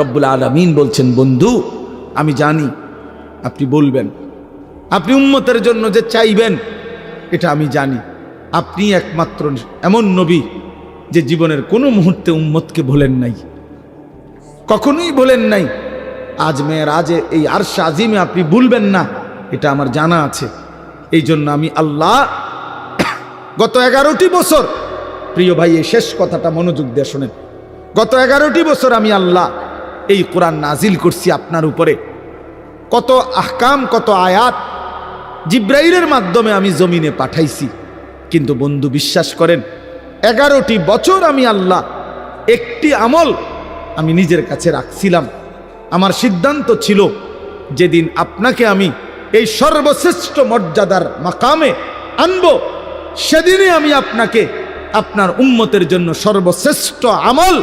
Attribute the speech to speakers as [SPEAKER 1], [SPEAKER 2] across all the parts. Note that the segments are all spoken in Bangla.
[SPEAKER 1] রব্বুল আলমিন বলছেন, বন্ধু, আমি জানি আপনি বলবেন। আপনি উম্মতের জন্য যে চাইবেন, এটা আমি জানি। আপনি একমাত্র এমন নবী যে জীবনের কোনো মুহূর্তে উম্মতকে ভোলেন নাই। কখনোই বলেন নাই। আজ মেয়ের আজে এই আরশা আজিমে আপনি ভুলবেন না, এটা আমার জানা আছে। এই জন্য আমি আল্লাহ গত এগারোটি বছর, প্রিয় ভাই এই শেষ কথাটা মনোযোগ দিয়ে শোনেন। গত এগারোটি বছর আমি আল্লাহ এই কোরআন নাজিল করছি আপনার উপরে। কত আহকাম, কত আয়াত জিব্রাইলের মাধ্যমে আমি জমিনে পাঠাইছি। কিন্তু বন্ধু, বিশ্বাস করেন, এগারোটি বছর আমি আল্লাহ একটি আমল আমি নিজের কাছে রাখছিলাম। আমার সিদ্ধান্ত ছিল, যেদিন আপনাকে আমি এই সর্বশ্রেষ্ঠ মর্যাদার মাকামে আনব সেদিনই আমি আপনাকে আপনার উম্মতের জন্য সর্বশ্রেষ্ঠ আমল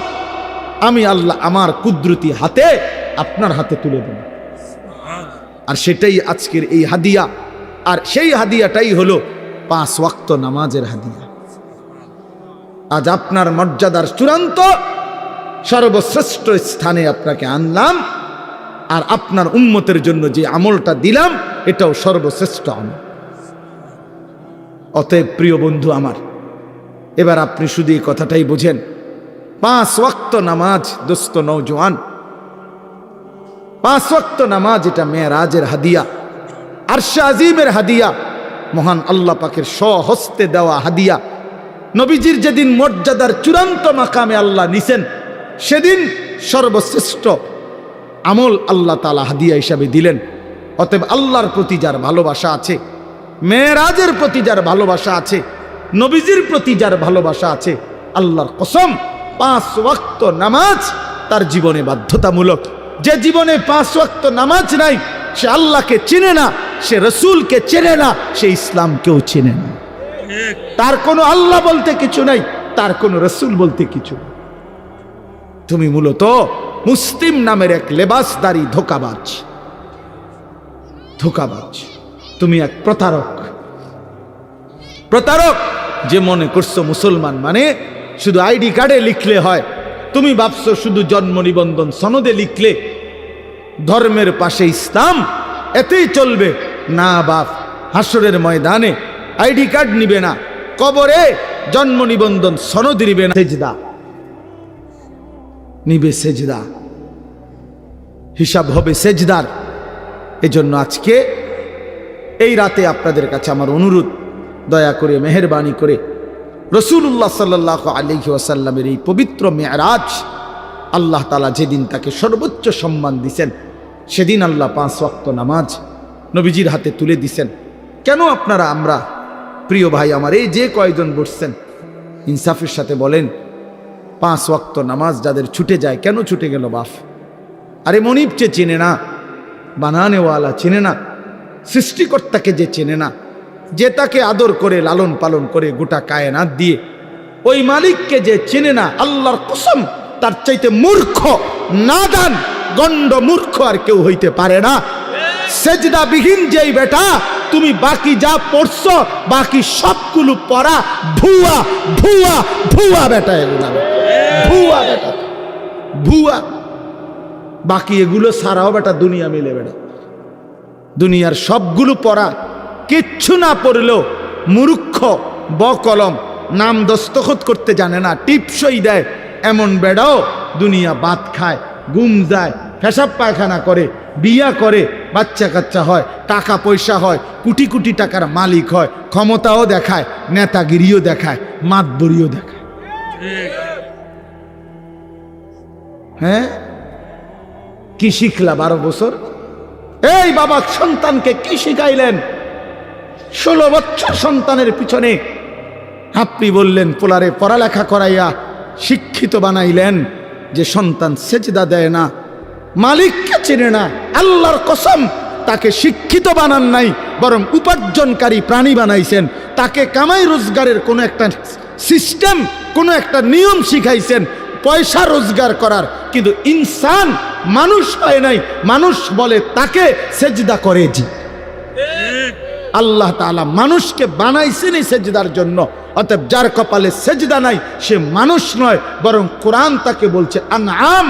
[SPEAKER 1] আমি আল্লাহ আমার কুদরতি হাতে আপনার হাতে তুলে দেব। আর সেটাই আজকের এই হাদিয়া। আর সেই হাদিয়াটাই হলো পাঁচ ওয়াক্ত নামাজের হাদিয়া। আজ আপনার মর্যাদার চূড়ান্ত সর্বশ্রেষ্ঠ স্থানে আপনাকে আনলাম। আর আপনার উন্মতের জন্য যে আমলটা দিলাম, এটাও সর্বশ্রেষ্ঠ আমল। অতএব প্রিয় বন্ধু আমার, এবার আপনি শুধু এই কথাটাই বোঝেন পাঁচ ওয়াক্ত নামাজ, দোস্ত নৌজওয়ান পাঁচ ওয়াক্ত নামাজ এটা মেয়েরাজের হাদিয়া, আরশা আজিমের হাদিয়া, মহান আল্লাহ পাকের স্বহস্তে দেওয়া হাদিয়া। নবীজির যেদিন মর্যাদার চূড়ান্ত মাকামে আল্লাহ নিছেন, সেদিন সর্বশ্রেষ্ঠ আমল আল্লাহ তালা হাদিয়া হিসাবে দিলেন। অতএব আল্লাহর প্রতি যার ভালোবাসা আছে, মেয়েরাজের প্রতি যার ভালোবাসা আছে, নবীজির প্রতি যার ভালোবাসা আছে, আল্লাহর কসম পাঁচ ওয়াক্ত নামাজ তার জীবনে বাধ্যতামূলক। যে জীবনে পাঁচ ওয়াক্ত নামাজ নাই, সে আল্লাহকে চিনে না, সে রসুলকে চেনে না, সে ইসলামকেও চেনে না। তার কোনো আল্লাহ বলতে কিছু নাই, তার কোনো রসুল বলতে কিছু তুমি মূলত মুসলিম নামের এক লেবাসদারি ধোকাবাজ। ধোকাবাজ। তুমি এক প্রতারক। প্রতারক, যে মনে করছ মুসলমান মানে শুধু আইডি কার্ডে লিখলে হয়। তুমি ভাবছ শুধু জন্ম নিবন্ধন সনদে লিখলে ধর্মের পাশে ইসলাম? এতেই চলবে। না বাপ হাসরের ময়দানে আইডি কার্ড নিবে না। কবরে জন্ম নিবন্ধন সনদ নিবে না। সেজদা। নিবে সেজদা। হিসাব হবে সেজদার। এজন্য আজকে এই রাতে আপনাদের কাছে আমার অনুরোধ, দয়া করে, মেহরবানি করে রসুল্লাহ সাল্লাহ আলহি ওয়াসাল্লামের এই পবিত্র মেয়ারাজ, আল্লাহ তালা যেদিন তাকে সর্বোচ্চ সম্মান দিছেন, সেদিন আল্লাহ পাঁচ ওয়াক্ত নামাজ নবীজির হাতে তুলে দিছেন। কেন আপনারা আমরা, প্রিয় ভাই আমার, এই যে কয়জন বসছেন, ইনসাফের সাথে বলেন, পাঁচ ওয়াক্ত নামাজ যাদের ছুটে যায়, কেন ছুটে গেল বাফ আরে মনিব যে চেনে না, বানানেওয়ালা চেনে না, সৃষ্টিকর্তাকে যে চেনে না যে তাকে আদর করে, লালন পালন করে গোটা কায়নাত দিয়ে, ওই মালিককে যে চেনে না, আল্লাহর কসম, তার চাইতে মূর্খ, নাদান, গণ্ড মূর্খ আর কেউ হইতে পারে না। সেজদা বিহীন যেই বেটা, তুমি বাকি যা পড়ছ, বাকি সবগুলো পড়া, ভুয়া ভুয়া ভুয়া বেটা এগুলা ভুয়া বেটা। ভুয়া। বাকি এগুলো সারাও বেটা দুনিয়া মিলে বেটা। দুনিয়ার সবগুলো পড়া কিচ্ছু না পড়লেও মূর্খ, বকলম, নাম দস্তখত করতে জানে না, টিপসই দেয় এমন বেড়াও, দুনিয়া বাদ খায়, গুম যায়, পেশাব পায়খানা করে, বিয়া করে, বাচ্চা কাচ্চা হয়, টাকা পয়সা হয়, কোটি কোটি টাকার মালিক হয়, ক্ষমতাও দেখায়, নেতাগিরিও দেখায়, মাতবরিও দেখায়। হ্যাঁ? কি শিখলা বারো বছর? এই বাবা সন্তানকে কি শিখাইলেন? ষোলো বছর সন্তানের পিছনে আপনি বললেন, পোলারে পড়ালেখা করাইয়া শিক্ষিত বানাইলেন যে সন্তান সেজদা দেয় না, মালিককে চেনে না, আল্লাহর কসম, তাকে শিক্ষিত বানান নাই, বরং উপার্জনকারী প্রাণী বানাইছেন, তাকে কামাই রোজগারের কোনো একটা সিস্টেম কোনো একটা নিয়ম শিখাইছেন, পয়সা রোজগার করার, কিন্তু ইনসান মানুষ হয় নাই, মানুষ বলে তাকে সেজদা করে জি। আল্লাহ তালা মানুষকে বানাইছেনই সেজদার জন্য। অতএব যার কপালে সেজদা নাই, সে মানুষ নয়, বরং কোরআন তাকে বলছে, আনআম